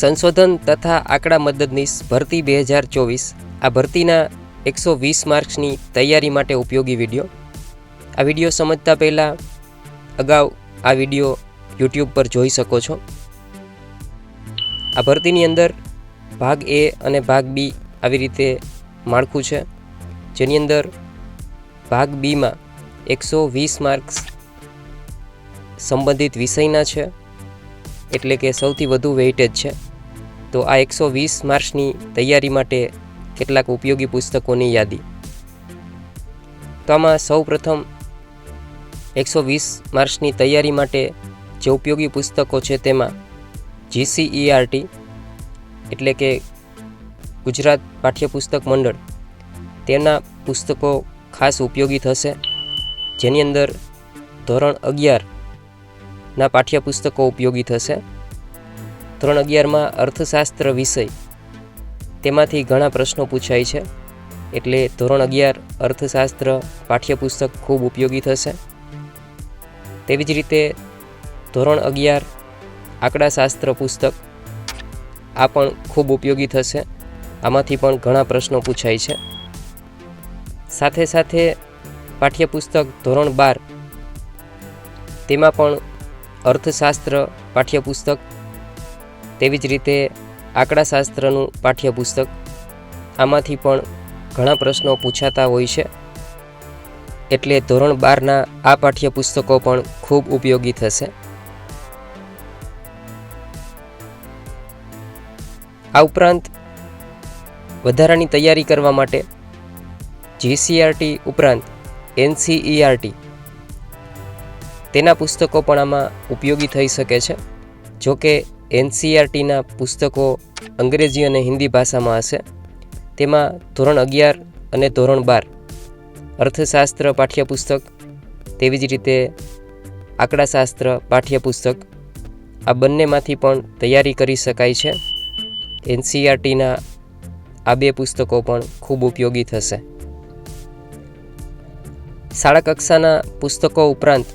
સંશોધન તથા આંકડા મદદનીશ ભરતી બે હજાર ચોવીસ આ ભરતીના એકસો વીસ માર્ક્સની તૈયારી માટે ઉપયોગી વીડિયો. આ વીડિયો સમજતા પહેલાં અગાઉ આ વીડિયો યુટ્યુબ પર જોઈ શકો છો. આ ભરતીની અંદર ભાગ એ અને ભાગ બી આવી રીતે માળખું છે. જેની અંદર ભાગ બીમાં એકસો વીસ માર્ક્સ સંબંધિત વિષયના છે. એટલે કે સૌથી વધુ વેઇટેજ છે. તો આ એકસો વીસ માર્ક્સની તૈયારી માટે કેટલાક ઉપયોગી પુસ્તકોની યાદી. તો આમાં સૌ પ્રથમ એકસો વીસ માર્ક્સની તૈયારી માટે જે ઉપયોગી પુસ્તકો છે તેમાં જીસીઈઆરટી એટલે કે ગુજરાત પાઠ્યપુસ્તક મંડળ. તેના પુસ્તકો ખાસ ઉપયોગી થશે. જેની અંદર ધોરણ અગિયારના પાઠ્યપુસ્તકો ઉપયોગી થશે? ધોરણ અગિયારમાં અર્થશાસ્ત્ર વિષય. તેમાંથી ઘણા પ્રશ્નો પૂછાય છે. એટલે ધોરણ અગિયાર, અર્થશાસ્ત્ર, પાઠ્યપુસ્તક ખૂબ ઉપયોગી થશે. તેવી જ રીતે ધોરણ અગિયાર, આંકડાશાસ્ત્ર પુસ્તક, આ પણ ખૂબ ઉપયોગી થશે. આમાંથી પણ ઘણા પ્રશ્નો પૂછાય છે. સાથે સાથે પાઠ્યપુસ્તક ધોરણ બાર. તેમાં પણ અર્થશાસ્ત્ર પાઠ્યપુસ્તક, તેવી જ રીતે આંકડાશાસ્ત્રનું પાઠ્યપુસ્તક. આમાંથી પણ ઘણા પ્રશ્નો પૂછાતા હોય છે. એટલે ધોરણ બારના આ પાઠ્યપુસ્તકો પણ ખૂબ ઉપયોગી થશે. આ ઉપરાંત વધારાની તૈયારી કરવા માટે જીસીઆરટી ઉપરાંત એનસીઈઆરટી તેના પુસ્તકો પણ આમાં ઉપયોગી થઈ શકે છે. જો કે એનસીઆરટીના પુસ્તકો અંગ્રેજી અને હિન્દી ભાષામાં હશે. તેમાં ધોરણ અગિયાર અને ધોરણ બાર અર્થશાસ્ત્ર પાઠ્યપુસ્તક, તેવી જ રીતે આંકડાશાસ્ત્ર પાઠ્યપુસ્તક, આ બંનેમાંથી પણ તૈયારી કરી શકાય છે. એનસીઆરટીના આ બે પુસ્તકો પણ ખૂબ ઉપયોગી થશે. શાળા કક્ષાના પુસ્તકો ઉપરાંત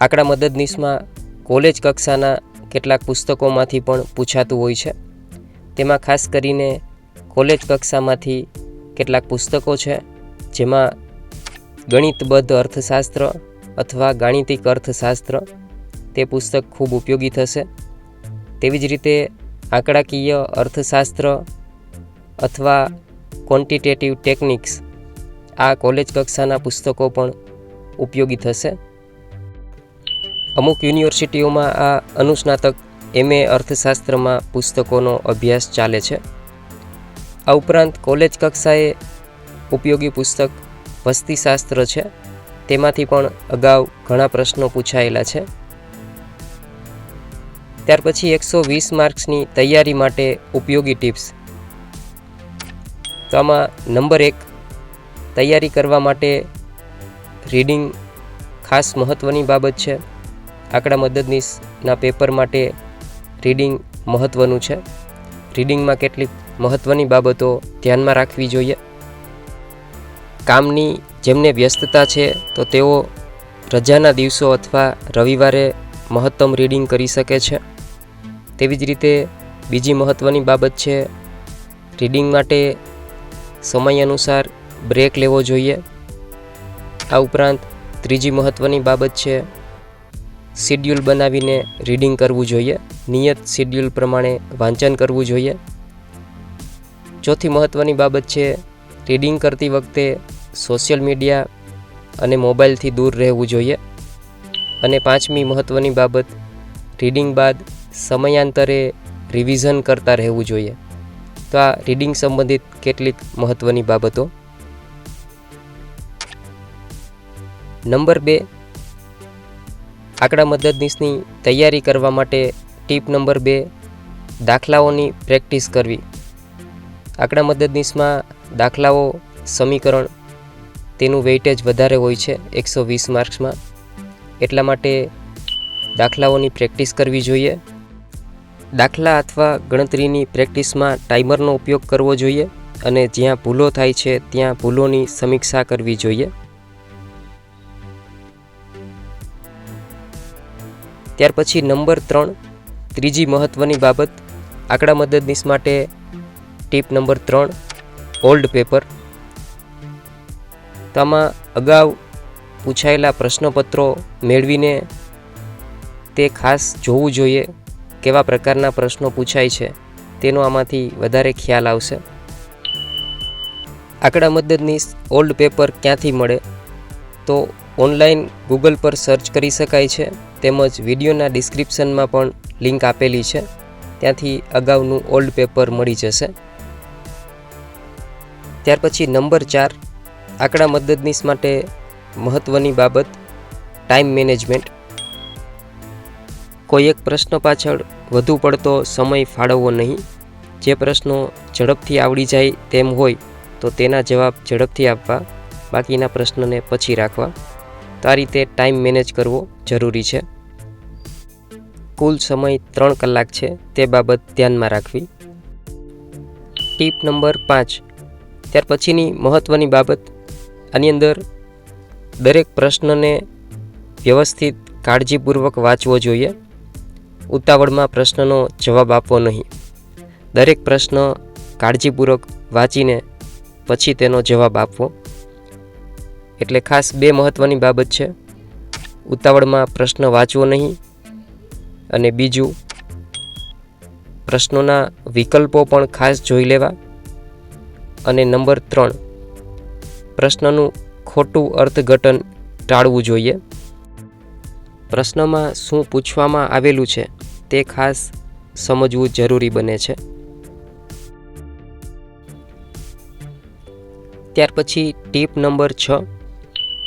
આંકડા મદદનીશમાં કોલેજ કક્ષાના કેટલાક પુસ્તકોમાંથી પણ પૂછાતું હોય છે. તેમાં ખાસ કરીને કોલેજ કક્ષામાંથી કેટલાક પુસ્તકો છે, જેમાં ગણિતબદ્ધ અર્થશાસ્ત્ર અથવા ગાણિતિક અર્થશાસ્ત્ર તે પુસ્તક ખૂબ ઉપયોગી થશે. તેવી જ રીતે આંકડાકીય અર્થશાસ્ત્ર અથવા ક્વોન્ટિટેટિવ ટેકનિક્સ આ કોલેજ કક્ષાના પુસ્તકો પણ ઉપયોગી થશે. અમુક યુનિવર્સિટીઓમાં આ અનુસ્નાતક એમએ અર્થશાસ્ત્રમાં પુસ્તકોનો અભ્યાસ ચાલે છે. આ ઉપરાંત કોલેજ કક્ષાએ ઉપયોગી પુસ્તક વસ્તીશાસ્ત્ર છે. તેમાંથી પણ અગાઉ ઘણા પ્રશ્નો પૂછાયેલા છે. ત્યાર પછી એકસો વીસ માર્ક્સની તૈયારી માટે ઉપયોગી ટિપ્સ. તો આમાં નંબર એક, તૈયારી કરવા માટે રીડિંગ ખાસ મહત્ત્વની બાબત છે. આંકડા મદદનીશના પેપર માટે રીડિંગ મહત્ત્વનું છે. રીડિંગમાં કેટલીક મહત્ત્વની બાબતો ધ્યાનમાં રાખવી જોઈએ. કામની જેમને વ્યસ્તતા છે, તો તેઓ રજાના દિવસો અથવા રવિવારે મહત્તમ રીડિંગ કરી શકે છે. તેવી જ રીતે બીજી મહત્ત્વની બાબત છે રીડિંગ માટે સમય અનુસાર બ્રેક લેવો જોઈએ. આ ઉપરાંત ત્રીજી મહત્ત્વની બાબત છે શિડ્યુલ બનાવીને રીડિંગ કરવું જોઈએ. નિયત શિડ્યુલ પ્રમાણે વાંચન કરવું જોઈએ. ચોથી મહત્ત્વની બાબત છે, રીડિંગ કરતી વખતે સોશિયલ મીડિયા અને મોબાઈલથી દૂર રહેવું જોઈએ. અને પાંચમી મહત્ત્વની બાબત, રીડિંગ બાદ સમયાંતરે રિવિઝન કરતા રહેવું જોઈએ. તો આ રીડિંગ સંબંધિત કેટલીક મહત્ત્વની બાબતો. નંબર બે આંકડા મદદનીશની તૈયારી કરવા માટે ટીપ નંબર બે, દાખલાઓની પ્રેક્ટિસ કરવી. આંકડા મદદનીશમાં દાખલાઓ, સમીકરણ, તેનું વેઇટેજ વધારે હોય છે એકસો વીસ માર્ક્સમાં. એટલા માટે દાખલાઓની પ્રેક્ટિસ કરવી જોઈએ. દાખલા અથવા ગણતરીની પ્રેક્ટિસમાં ટાઈમરનો ઉપયોગ કરવો જોઈએ અને જ્યાં ભૂલો થાય છે ત્યાં ભૂલોની સમીક્ષા કરવી જોઈએ. ત્યાર પછી નંબર ત્રણ, ત્રીજી મહત્ત્વની બાબત, આંકડા મદદનીશ માટે ટીપ નંબર ત્રણ, ઓલ્ડ પેપર. તો આમાં અગાઉ પૂછાયેલા પ્રશ્નપત્રો મેળવીને તે ખાસ જોવું જોઈએ કેવા પ્રકારના પ્રશ્નો પૂછાય છે, તેનો આમાંથી વધારે ખ્યાલ આવશે. આંકડા મદદનીશ ઓલ્ડ પેપર ક્યાંથી મળે? તો ઓનલાઈન ગૂગલ પર સર્ચ કરી શકાય છે. તેમજ વિડીયોના ડિસ્ક્રિપ્શનમાં પણ લિંક આપેલી છે. ત્યાંથી અગાઉનું ઓલ્ડ પેપર મળી જશે. ત્યાર પછી નંબર ચાર, આંકડા મદદનીશ માટે મહત્ત્વની બાબત, ટાઈમ મેનેજમેન્ટ. કોઈ એક પ્રશ્ન પાછળ વધુ પડતો સમય ફાળવવો નહીં. જે પ્રશ્નો ઝડપથી આવડી જાય તેમ હોય તો તેના જવાબ ઝડપથી આપવા, બાકીના પ્રશ્નને પછી રાખવા. આ રીતે ટાઈમ મેનેજ કરવો જરૂરી છે. કુલ સમય ત્રણ કલાક છે, તે બાબત ધ્યાનમાં રાખવી. ટીપ નંબર પાંચ. ત્યાર પછીની મહત્ત્વની બાબત. આની અંદર દરેક પ્રશ્નને વ્યવસ્થિત કાળજીપૂર્વક વાંચવો જોઈએ. ઉતાવળમાં પ્રશ્નનો જવાબ આપવો નહીં. દરેક પ્રશ્ન કાળજીપૂર્વક વાંચીને પછી તેનો જવાબ આપવો. એટલે ખાસ બે મહત્ત્વની બાબત છે. ઉતાવળમાં પ્રશ્ન વાંચવો નહીં અને બીજું, પ્રશ્નોના વિકલ્પો પણ ખાસ જોઈ લેવા. અને નંબર ત્રણ, પ્રશ્નનું ખોટું અર્થઘટન ટાળવું જોઈએ. પ્રશ્નમાં શું પૂછવામાં આવેલું છે તે ખાસ સમજવું જરૂરી બને છે. ત્યાર પછી ટીપ નંબર છ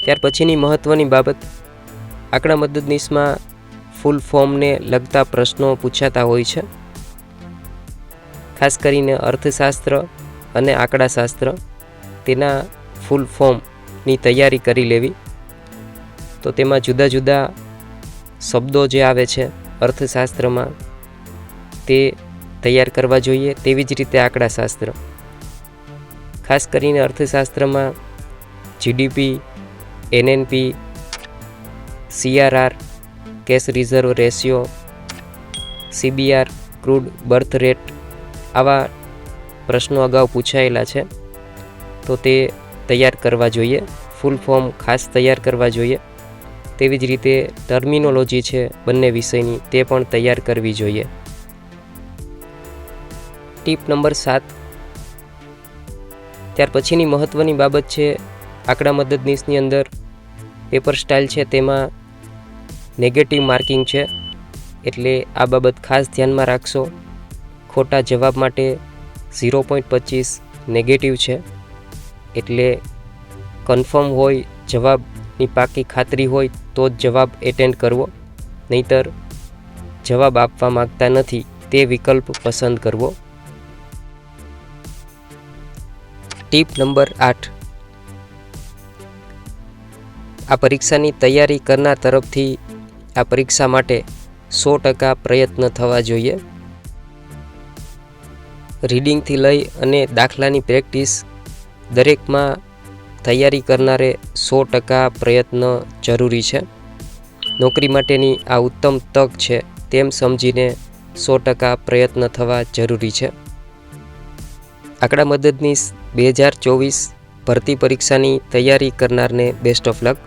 ત્યાર પછીની મહત્ત્વની બાબત, આંકડા મદદનીશમાં ફૂલ ફોર્મને લગતા પ્રશ્નો પૂછાતા હોય છે. ખાસ કરીને અર્થશાસ્ત્ર અને આંકડાશાસ્ત્ર, તેના ફૂલ ફોર્મની તૈયારી કરી લેવી. તો તેમાં જુદા જુદા શબ્દો જે આવે છે અર્થશાસ્ત્રમાં, તે તૈયાર કરવા જોઈએ તેવી જ રીતે આંકડાશાસ્ત્ર. ખાસ કરીને અર્થશાસ્ત્રમાં GDP NNP CRR cash reserve ratio CBR crude birth rate આવા પ્રશ્નો અગાઉ પૂછાયેલા છે. તો તે તૈયાર કરવા જોઈએ. ફૂલ ફોર્મ ખાસ તૈયાર કરવા જોઈએ. તેવી જ રીતે ટર્મિનોલોજી છે બંને વિષયની, તે પણ તૈયાર કરવી જોઈએ. ટીપ નંબર સાત. ત્યાર પછીની મહત્ત્વની બાબત છે, આંકડા મદદનીશની અંદર પેપર સ્ટાઇલ છે, તેમાં નેગેટિવ માર્કિંગ છે. એટલે આ બાબત ખાસ ધ્યાનમાં રાખશો. ખોટા જવાબ માટે ઝીરો પોઈન્ટ પચીસ નેગેટિવ છે. એટલે કન્ફર્મ હોય, જવાબની પાકી ખાતરી હોય, તો જ જવાબ એટેન્ડ કરવો. નહીતર જવાબ આપવા માગતા નથી, તે વિકલ્પ પસંદ કરવો. ટીપ નંબર આઠ. આ પરીક્ષાની તૈયારી કરનાર તરફથી આ પરીક્ષા માટે સો ટકા પ્રયત્ન થવા જોઈએ. રીડિંગથી લઈ અને દાખલાની પ્રેક્ટિસ દરેકમાં તૈયારી કરનારે સો ટકા પ્રયત્ન જરૂરી છે. નોકરી માટેની આ ઉત્તમ તક છે તેમ સમજીને સો ટકા પ્રયત્ન થવા જરૂરી છે. આંકડા મદદની બે હજાર ચોવીસ ભરતી પરીક્ષાની તૈયારી કરનારને બેસ્ટ ઓફ લક